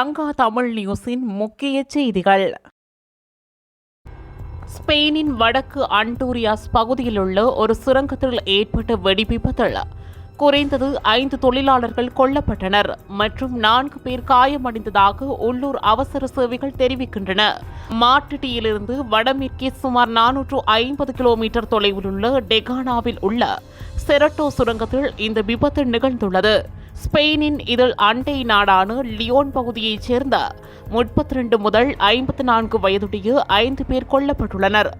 லங்கா தமிழ் நியூஸின் முக்கிய செய்திகள். ஸ்பெயினின் வடக்கு அன்டூரியாஸ் பகுதியில் உள்ள ஒரு சுரங்கத்தில் ஏற்பட்ட வெடிவிபத்தில் குறைந்தது ஐந்து தொழிலாளர்கள் கொல்லப்பட்டனர் மற்றும் நான்கு பேர் காயமடைந்ததாக உள்ளூர் அவசர சேவைகள் தெரிவிக்கின்றன. மாட்டுட்டியிலிருந்து வடமேற்கே சுமார் நானூற்று ஐம்பது கிலோமீட்டர் தொலைவில் உள்ள டெகானாவில் உள்ள செரட்டோ சுரங்கத்தில் இந்த விபத்து நிகழ்ந்துள்ளது. ஸ்பெயினின் இதில் அண்டை நாடான லியோன் பகுதியைச் சேர்ந்த முப்பத்தி ரெண்டு முதல் ஐம்பத்தி நான்கு வயதுடைய ஐந்து பேர் கொல்லப்பட்டுள்ளனர்.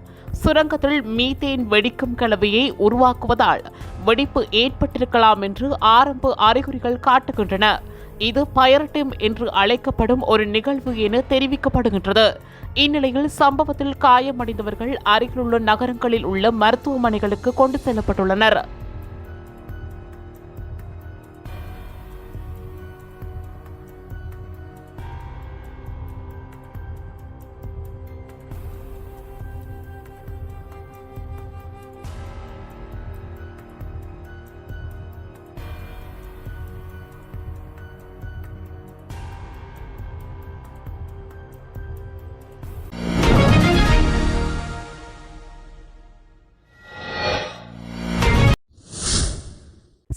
சுரங்கத்தில் மீத்தேன் வெடிக்கும் கலவையை உருவாக்குவதால் வெடிப்பு ஏற்பட்டிருக்கலாம் என்று ஆரம்ப அறிகுறிகள் காட்டுகின்றன. இது பயரட்டிம் என்று அழைக்கப்படும் ஒரு நிகழ்வு என தெரிவிக்கப்படுகின்றது. இந்நிலையில் சம்பவத்தில் காயமடைந்தவர்கள் அருகிலுள்ள நகரங்களில் உள்ள மருத்துவமனைகளுக்கு கொண்டு செல்லப்பட்டுள்ளனர்.